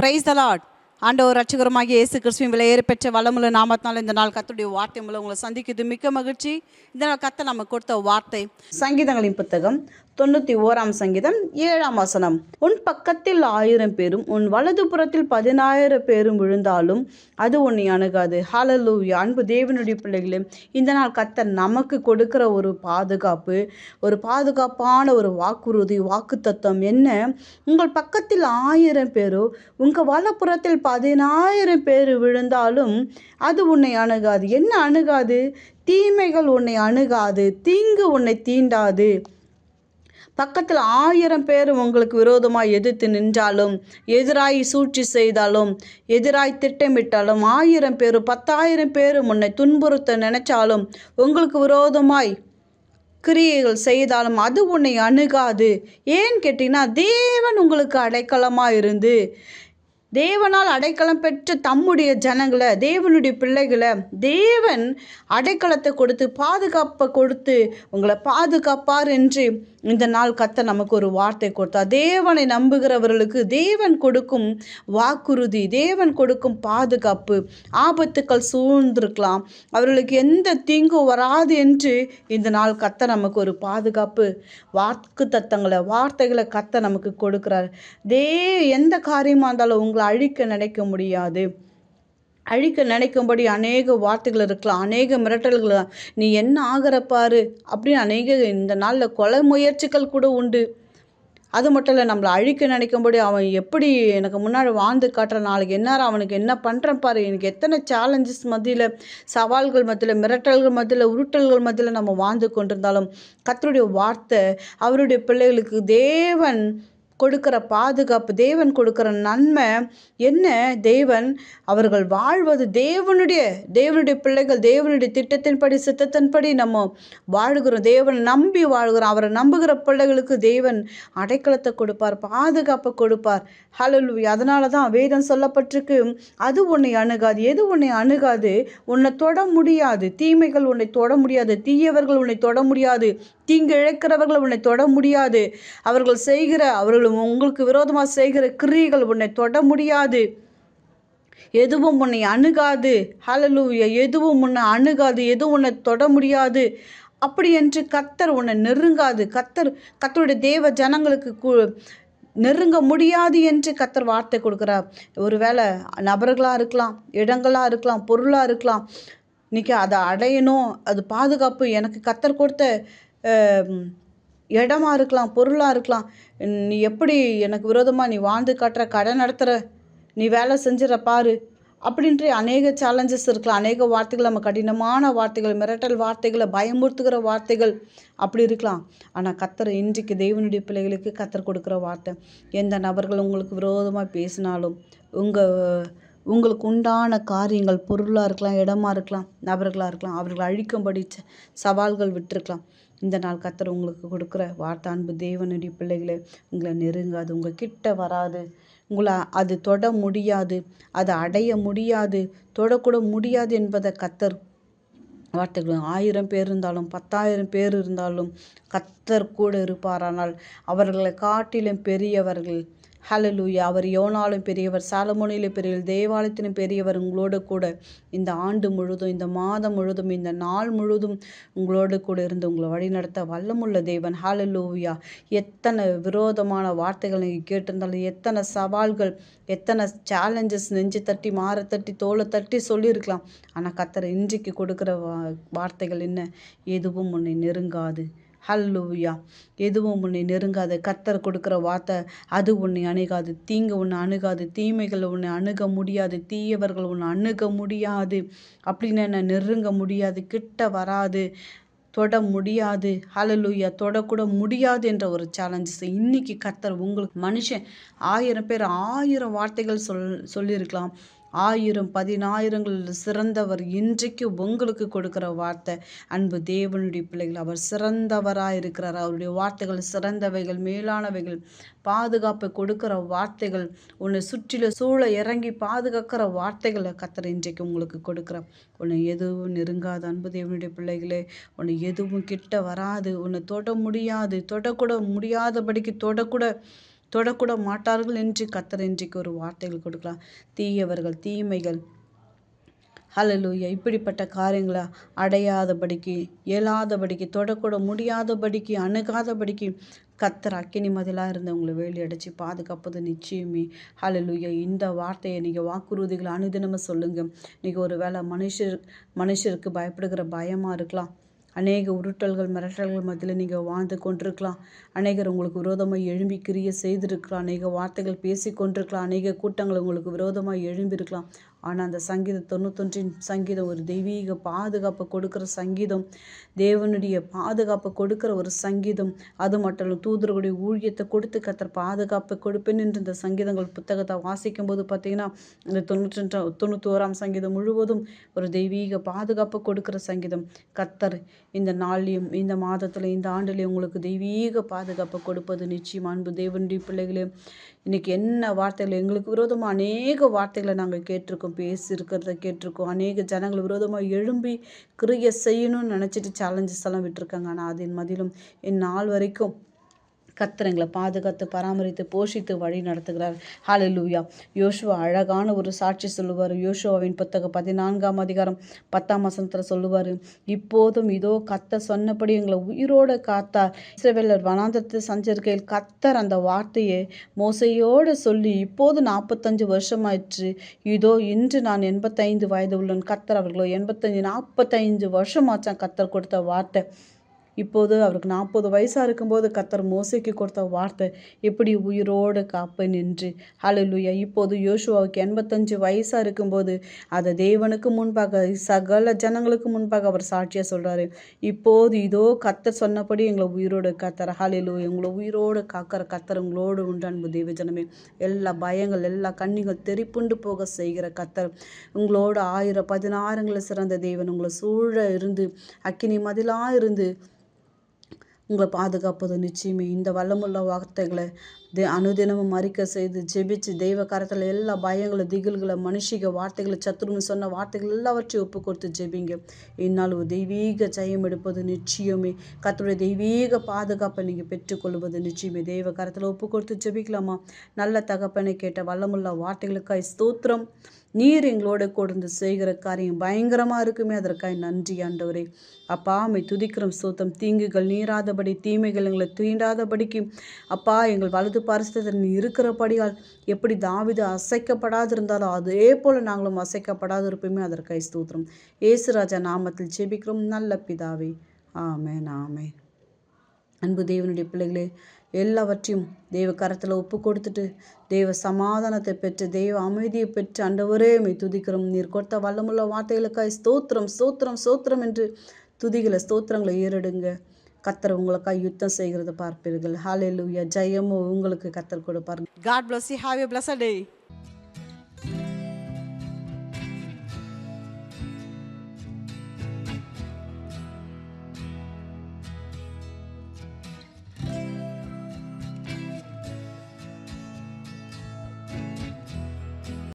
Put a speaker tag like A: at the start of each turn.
A: Praise the Lord ஆண்டவர் ரட்சகரமாகிய இயேசு கிறிஸ்துவின் விலை ஏற்பெற்ற வளமுள்ள நாமத்தினால இந்த நாள் கத்துடைய வார்த்தை மூலம் உங்களை சந்திக்கிறது. மிக்க மகிழ்ச்சி. இந்த நாள் கத்தை நம்ம கொடுத்த வார்த்தை. சங்கீதங்களின் புத்தகம் தொண்ணூற்றி ஓராம் சங்கீதம் ஏழாம் வசனம். உன் பக்கத்தில் ஆயிரம் பேரும் உன் வலது புறத்தில் பதினாயிரம் பேரும் விழுந்தாலும் அது உன்னை அணுகாது. ஹலலூ அன்பு தேவனுடைய பிள்ளைகளே இந்த நாள் கத்தர் நமக்கு கொடுக்கிற ஒரு பாதுகாப்பு ஒரு பாதுகாப்பான ஒரு வாக்குறுதி வாக்குத்தத்தம் என்ன? உங்கள் பக்கத்தில் ஆயிரம் பேரோ உங்கள் வலப்புறத்தில் பதினாயிரம் பேர் விழுந்தாலும் அது உன்னை அணுகாது. என்ன அணுகாது? தீமைகள் உன்னை அணுகாது. தீங்கு உன்னை தீண்டாது. பக்கத்தில் ஆயிரம் பேர் உங்களுக்கு விரோதமாக எதிர்த்து நின்றாலும் எதிராய் சூழ்ச்சி செய்தாலும் எதிராய் திட்டமிட்டாலும் ஆயிரம் பேர் பத்தாயிரம் பேர் உன்னை துன்புறுத்த நினைச்சாலும் உங்களுக்கு விரோதமாய் கிரியைகள் செய்தாலும் அது உன்னை அணுகாது. ஏன்னு கேட்டிங்கன்னா தேவன் உங்களுக்கு அடைக்கலமாக இருந்து தேவனால் அடைக்கலம் பெற்ற தம்முடைய ஜனங்களை தேவனுடைய பிள்ளைகளை தேவன் அடைக்கலத்தை கொடுத்து பாதுகாப்பை கொடுத்து உங்களை பாதுகாப்பார் என்று இந்த நாள் கத்த நமக்கு ஒரு வார்த்தை கொடுத்தார். தேவனை நம்புகிறவர்களுக்கு தேவன் கொடுக்கும் வாக்குறுதி தேவன் கொடுக்கும் பாதுகாப்பு ஆபத்துக்கள் சூழ்ந்திருக்கலாம். அவர்களுக்கு எந்த தீங்கும் வராது என்று இந்த நாள் கத்த நமக்கு ஒரு பாதுகாப்பு வாக்கு தத்தங்களை வார்த்தைகளை கத்த நமக்கு கொடுக்குறார். தே எந்த காரியமாக இருந்தாலும் உங்களை அழிக்க நினைக்க முடியாது. அழிக்க நினைக்கும்படி அநேக வார்த்தைகள் இருக்கலாம் அநேக மிரட்டல்கள். நீ என்ன ஆகிற பாரு அப்படின்னு அநேக இந்த நாளில் கொலை முயற்சிகள் கூட உண்டு. அது மட்டும் இல்லை நம்மளை அழிக்க நினைக்கும்படி அவன் எப்படி எனக்கு முன்னாடி வாழ்ந்து காட்டுற நாளைக்கு என்ன அவனுக்கு என்ன பண்ணுறேன் பாரு. எனக்கு எத்தனை சேலஞ்சஸ் மத்தியில் சவால்கள் மத்தியில் மிரட்டல்கள் மத்தியில் உருட்டல்கள் மத்தியில் நம்ம வாழ்ந்து கொண்டிருந்தாலும் கத்தருடைய வார்த்தை அவருடைய பிள்ளைகளுக்கு தேவன் கொடுக்கிற பாதுகாப்பு தேவன் கொடுக்கிற நன்மை என்ன? தேவன் அவர்கள் வாழ்வது தேவனுடைய தேவனுடைய பிள்ளைகள் தேவனுடைய திட்டத்தின்படி சித்தத்தின்படி நம்ம வாழ்கிறோம். தேவன் நம்பி வாழ்கிறோம். அவரை நம்புகிற பிள்ளைகளுக்கு தேவன் அடைக்கலத்தை கொடுப்பார் பாதுகாப்பை கொடுப்பார். ஹலலு அதனால தான் வேதம் சொல்லப்பட்டிருக்கு அது உன்னை அணுகாது எது உன்னை அணுகாது? உன்னை தொட முடியாது. தீமைகள் உன்னை தொட முடியாது. தீயவர்கள் உன்னை தொட முடியாது. தீங்கு இழைக்கிறவர்கள் உன்னை தொட முடியாது. அவர்கள் செய்கிற அவர்கள் உங்களுக்கு விரோதமாக செய்கிற கிரியைகள் உன்னை தொட முடியாது. எதுவும் உன்னை அணுகாது. ஹலலூயா எதுவும் உன்னை அணுகாது. எதுவும் உன்னை தொட முடியாது. அப்படி என்று கத்தர் உன்னை நெருங்காது. கத்தர் கத்தருடைய தேவ ஜனங்களுக்கு நெருங்க முடியாது என்று கத்தர் வார்த்தை கொடுக்குறார். ஒருவேளை நபர்களாக இருக்கலாம் இடங்களாக இருக்கலாம் பொருளாக இருக்கலாம். இன்றைக்கி அதை அடையணும். அது பாதுகாப்பு எனக்கு கத்தர் கொடுத்த இடமா இருக்கலாம் பொருளாக இருக்கலாம். நீ எப்படி எனக்கு விரோதமாக நீ வாழ்ந்து காட்டுற கடை நடத்துகிற நீ வேலை செஞ்சிட பாரு. அப்படின்ற அநேக சேலஞ்சஸ் இருக்கலாம். அநேக வார்த்தைகள் நம்ம கடினமான வார்த்தைகள் மிரட்டல் வார்த்தைகளை பயமுறுத்துகிற வார்த்தைகள் அப்படி இருக்கலாம். ஆனால் கத்தர் இன்றைக்கு தெய்வனுடைய பிள்ளைகளுக்கு கத்தர் கொடுக்குற வார்த்தை எந்த நபர்கள் உங்களுக்கு விரோதமாக பேசினாலும் உங்கள் உங்களுக்கு உண்டான காரியங்கள் பொருளாக இருக்கலாம் இடமா இருக்கலாம் நபர்களாக இருக்கலாம் அவர்களை அழிக்கும்படி சவால்கள் விட்டுருக்கலாம். இந்த நாள் கத்தர் உங்களுக்கு கொடுக்குற வார்த்தை அன்பு தேவனுடைய பிள்ளைகளே உங்களை நெருங்காது உங்கள் கிட்ட வராது. உங்களை அது தொட முடியாது அதை அடைய முடியாது தொடக்கூட முடியாது என்பதை கத்தர் வார்த்தைகள். ஆயிரம் பேர் இருந்தாலும் பத்தாயிரம் பேர் இருந்தாலும் கத்தர் கூட இருப்பாரானால் அவர்களை காட்டிலும் பெரியவர்கள் ஹலலூயா அவர் யோனாலும் பெரியவர் சாலமோனிலும் பெரியவர் தேவாலயத்திலும் பெரியவர் உங்களோடு கூட இந்த ஆண்டு முழுதும் இந்த மாதம் முழுதும் இந்த நாள் முழுதும் உங்களோடு கூட இருந்து உங்களை வழிநடத்த வல்லமுள்ள தேவன். ஹலலூயா எத்தனை விரோதமான வார்த்தைகள் நீங்கள் கேட்டிருந்தாலும் எத்தனை சவால்கள் எத்தனை சேலஞ்சஸ் நெஞ்சு தட்டி மாற தட்டி தோலை தட்டி சொல்லியிருக்கலாம். ஆனால் கத்தரை இன்றைக்கு கொடுக்குற வா வார்த்தைகள் என்ன? எதுவும் உன்னை நெருங்காது. ஹல்லுயா. எதுவும் உன்னை நெருங்காது கத்தர் கொடுக்குற வார்த்தை அது உன்னை அணுகாது. தீங்கு உன்னை அணுகாது. தீமைகள் உன்னை அணுக முடியாது. தீயவர்கள் உன்னை அணுக முடியாது. அப்படின்னு என்ன? நெருங்க முடியாது. கிட்ட வராது. தொட முடியாது. ஹalleluya தொடக்கூட முடியாது என்ற ஒரு சேலஞ்சஸ் இன்னைக்கு கத்தர் உங்களுக்கு மனுஷன் ஆயிரம் பேர் ஆயிரம் வார்த்தைகள் சொல் சொல்லியிருக்கலாம். ஆயிரம் பதினாயிரங்களில் சிறந்தவர் இன்றைக்கு உங்களுக்கு கொடுக்குற வார்த்தை. அன்பு தேவனுடைய பிள்ளைகள் அவர் சிறந்தவராக இருக்கிறார் அவருடைய வார்த்தைகள் சிறந்தவைகள் மேலானவைகள் பாதுகாப்பை கொடுக்குற வார்த்தைகள் உன்னை சுற்றில சூழ இறங்கி பாதுகாக்கிற வார்த்தைகளை கத்தர் இன்றைக்கு உங்களுக்கு கொடுக்குறார். உன்னை எதுவும் நெருங்காது அன்பு தேவனுடைய பிள்ளைகளே. உன்னை எதுவும் கிட்ட வராது உன்னை தொட முடியாது தொடக்கூட முடியாதபடிக்கு தொடக்கூட தொடக்கூட மாட்டார்கள் என்று கத்தர் இன்றைக்கு ஒரு வார்த்தைகள் கொடுக்கலாம். தீயவர்கள் தீமைகள். ஹalleluya இப்படிப்பட்ட காரியங்களை அடையாதபடிக்கு இயலாதபடிக்கு தொடக்கூட முடியாதபடிக்கு அணுகாதபடிக்கு கத்தர் அக்கினி மதிலாக இருந்து உங்களை வேலி அடைச்சி பாதுகாப்பது நிச்சயமே. ஹalleluya இந்த வார்த்தையை நீங்கள் வாக்குறுதிகளை அணுதினமாக சொல்லுங்கள் நீங்கள் ஒரு வேளை மனுஷர் மனுஷருக்கு பயப்படுகிற பயமாக இருக்கலாம். அநேக உருட்டல்கள் மிரட்டல்கள் மத்தியில் நீங்கள் வாழ்ந்து கொண்டிருக்கலாம். அநேகர் உங்களுக்கு விரோதமாக எழும்பி கிரிய செய்திருக்கலாம். அநேக வார்த்தைகள் பேசி கொண்டிருக்கலாம் அநேக கூட்டங்கள் உங்களுக்கு விரோதமாக எழும்பியிருக்கலாம். ஆனால் அந்த சங்கீதம் தொண்ணூத்தொன்றின் சங்கீதம் ஒரு தெய்வீக பாதுகாப்பை கொடுக்குற சங்கீதம். தேவனுடைய பாதுகாப்பை கொடுக்குற ஒரு சங்கீதம். அது மட்டும் இல்லை தூதர்களுடைய ஊழியத்தை கொடுத்து கத்தர் பாதுகாப்பை கொடுப்பேன் என்று இந்த சங்கீதங்கள் புத்தகத்தை வாசிக்கும் போது பார்த்தீங்கன்னா இந்த தொண்ணூற்றி தொண்ணூற்றி ஓராம் சங்கீதம் முழுவதும் ஒரு தெய்வீக பாதுகாப்பை கொடுக்குற சங்கீதம். கத்தர் இந்த நாள்லையும் இந்த மாதத்தில் இந்த ஆண்டுலேயும் உங்களுக்கு தெய்வீக பாதுகாப்பை கொடுப்பது நிச்சயம். அன்பு தேவனுடைய பிள்ளைகளே இன்னைக்கு என்ன வார்த்தைகள் எங்களுக்கு விரோதமாக அநேக வார்த்தைகளை நாங்கள் கேட்டிருக்கோம். பேசியிருக்கிறத கேட்டிருக்கோம். அநேக ஜனங்கள் விரோதமாக எழும்பி கிரியை செய்யணும்னு நினச்சிட்டு சேலஞ்சஸ் எல்லாம் விட்டுருக்காங்க. ஆனால் அதன் மதிலும் என் நாள் வரைக்கும் கத்தர் எங்களை பாதுகாத்து பராமரித்து போஷித்து வழி நடத்துகிறார். ஹalleluya யோசுவா அழகான ஒரு சாட்சி சொல்லுவார். யோசுவாவின் புத்தகம் பதினான்காம் அதிகாரம் பத்தாம் வசனத்தில் சொல்லுவார். இப்போதும் இதோ கத்தர் சொன்னபடி எங்களை உயிரோடு காத்தார். இஸ்ரவேலர் வனாந்தரத்தை சஞ்சரிக்கையில் கத்தர் அந்த வார்த்தையை மோசையோடு சொல்லி இப்போது நாற்பத்தஞ்சு வருஷமாயிற்று. இதோ இன்று நான் எண்பத்தைந்து வயது உள்ளன். கத்தர் அவர்களோ எண்பத்தஞ்சு நாற்பத்தைந்து வருஷமாச்சான் கத்தர் கொடுத்த வார்த்தை. இப்போது அவருக்கு நாற்பது வயசாக இருக்கும்போது கத்தர் மோசைக்கு கொடுத்த வார்த்தை எப்படி உயிரோடு காப்பேன் நின்று. ஹலலுயா இப்போது யோசுவாவுக்கு எண்பத்தஞ்சு வயசாக இருக்கும்போது அதை தேவனுக்கு முன்பாக சகல ஜனங்களுக்கு முன்பாக அவர் சாட்சியாக சொல்கிறாரு இப்போது இதோ கத்தர் சொன்னபடி எங்களை உயிரோடு கத்தர். ஹலலு எங்களை உயிரோடு காக்கிற கத்தர் உங்களோடு உண்டு அன்பு ஜனமே. எல்லா பயங்கள் எல்லா கண்ணிகள் தெரிப்புண்டு போக செய்கிற கத்தர். உங்களோட ஆயிரம் பதினாறுங்களை சிறந்த தேவன் உங்களை சூழ இருந்து அக்கினி மதிலாக இருந்து உங்களை பாதுகாப்பது நிச்சயமே. இந்த வல்லமுள்ள வார்த்தைகளை தே அனுதினமும் மறிக்க செய்து ஜெபிச்சு தெய்வ கரத்தில் எல்லா பயங்களை திகில்களை மனுஷிக வார்த்தைகளை சத்துருன்னு சொன்ன வார்த்தைகள் எல்லாவற்றையும் ஒப்பு கொடுத்து ஜெபிங்க. இந்நாள் ஒரு தெய்வீக ஜெயம் எடுப்பது நிச்சயமே. கத்துடைய தெய்வீக பாதுகாப்பை நீங்கள் பெற்றுக்கொள்வது நிச்சயமே. தெய்வ கரத்தில் ஒப்பு கொடுத்து ஜெபிக்கலாமா? நல்ல தகப்பனை கேட்ட வல்லமுள்ள வார்த்தைகளுக்காய் ஸ்தோத்திரம். நீர் எங்களோட கொடுந்து செய்கிற காரியம் பயங்கரமாக இருக்குமே. அதற்காய் நன்றி ஆண்டவரே. அப்பா அமை துதிக்கிறோம் சோத்தம். தீங்குகள் நீராதபடி தீமைகள் எங்களை தீண்டாதபடிக்கு அப்பா எங்கள் வலது பாரிசத்தில் இருக்கிறபடியால் எப்படி தாவிது இருந்தாலும் அதே போல் நாங்களும் அசைக்கப்படாது இருப்போமே அதற்காய் ஸ்தூத்திரம். ஏசுராஜா நாமத்தில் ஜெபிக்கிறோம். நல்ல பிதாவே. ஆமேன் ஆமேன். அன்பு தேவனுடைய பிள்ளைகளே எல்லாவற்றையும் தெய்வ கரத்தில் ஒப்பு கொடுத்துட்டு தெய்வ சமாதானத்தை பெற்று தெய்வ அமைதியை பெற்று அண்டவரே மை துதிக்கிறோம். நீர் கொடுத்த வல்லமுள்ள வார்த்தைகளுக்காய் ஸ்தோத்திரம் ஸ்தோத்திரம் ஸ்தோத்திரம் என்று துதிகளை ஸ்தோத்திரங்களை ஏறிடுங்க. கத்தர் உங்களுக்காக யுத்தம் செய்கிறத பார்ப்பீர்கள். ஹாலே லூயா ஜெயமோ உங்களுக்கு கத்தர் கொடுப்பார். God bless you have a bless day